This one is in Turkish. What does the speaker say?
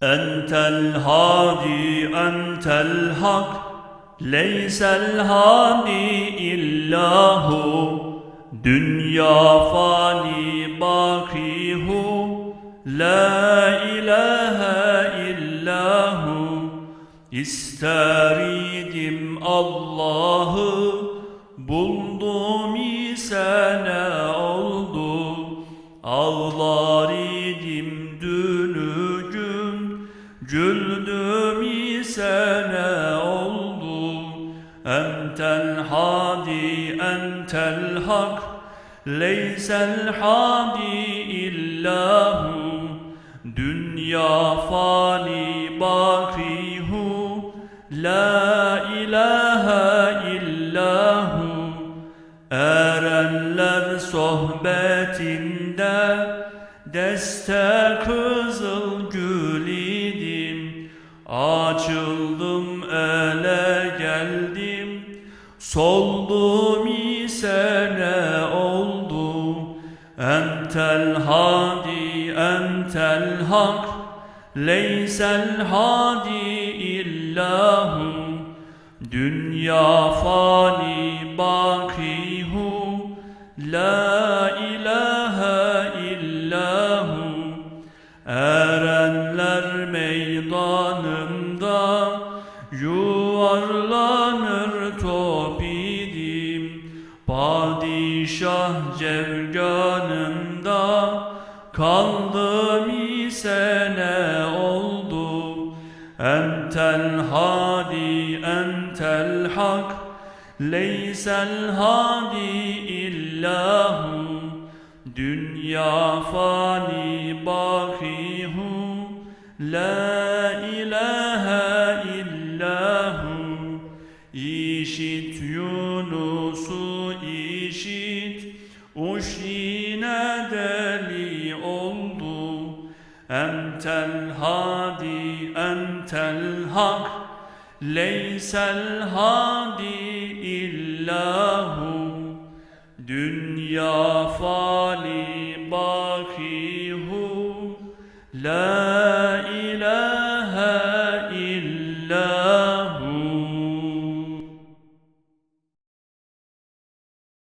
Entel hadi entel hak Leysel hadi illahu. Dünya fani bakihu La ilahe illahu. İsteridim Allah'ı Buldum ise ne oldu? Ağlar idim dün Güldüm ise ne oldu? Entel hadi entel hak. Leysel hadi illahu. Dünya fani bakihu. La ilahe illahu. Erenler sohbetinde Deste kızıl gül idim Açıldım ele geldim. Soldum ise ne oldu Entel hadi entel hak Leysel hadi illahu. Dünya fani bakihu. La ilahe illahu. Erenler Yuvarlanır top idim Padişah cevganında Kaldım ise ne oldu Entel hadi entel hak. Leysel hadi illahu Dünya fani bakihu. La İşit Yunus'u işit Uş yine deli oldu. Entel hadi entel hak Leysel hadi illahu. Dünya fani bakihu La